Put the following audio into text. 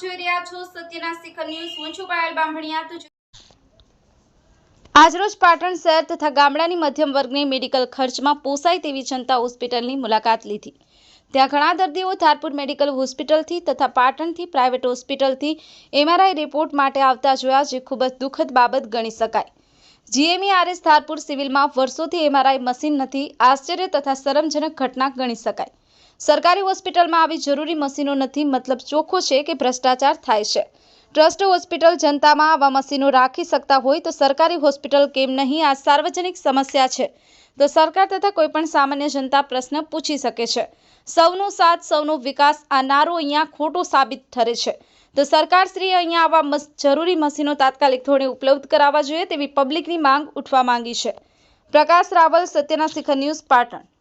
છો સત્યના શિખર ન્યૂઝ. હું છું પાયલ બામભણિયા તો આજરોજ પાટણ શહેર તથા ગામડાની મધ્યમ વર્ગની મેડિકલ ખર્ચમાં પોસાય તેવી જનતા હોસ્પિટલની મુલાકાત લીધી. ત્યાં ઘણા દર્દીઓ ધારપુર મેડિકલ હોસ્પિટલથી તથા પાટણથી પ્રાઇવેટ હોસ્પિટલથી એમઆરઆઈ રિપોર્ટ માટે આવતા જોયા જે ખૂબ જ દુઃખદ બાબત ગણી શકાય. જીએમઈઆરએસ ધારપુર સિવિલમાં વર્ષોથી એમઆરઆઈ મશીન નથી, આશ્ચર્ય તથા શરમજનક ઘટના ગણી શકાય. સરકારી હોસ્પિટલમાં આવી જરૂરી મશીનો નથી, મતલબ ચોખ્ખો છે કે ભ્રષ્ટાચાર થાય છે. ટ્રસ્ટ હોસ્પિટલ જનતામાં આવા મશીનો રાખી શકતા હોય તો સરકારી હોસ્પિટલ કેમ નહીં? આ સાર્વજનિક સમસ્યા છે. તો સરકાર તથા કોઈપણ સામાન્ય જનતા પ્રશ્ન પૂછી શકે છે. સૌનો સાથ, સૌનો વિકાસ, આ નારો અહીંયા ખોટો સાબિત ઠરે છે. તો સરકાર શ્રી અહીંયા આવા જરૂરી મશીનો તાત્કાલિક ધોરણે ઉપલબ્ધ કરાવવા જોઈએ તેવી પબ્લિકની માંગ ઉઠવા માંગી છે. પ્રકાશ રાવલ, સત્યના શિખર ન્યૂઝ, પાટણ.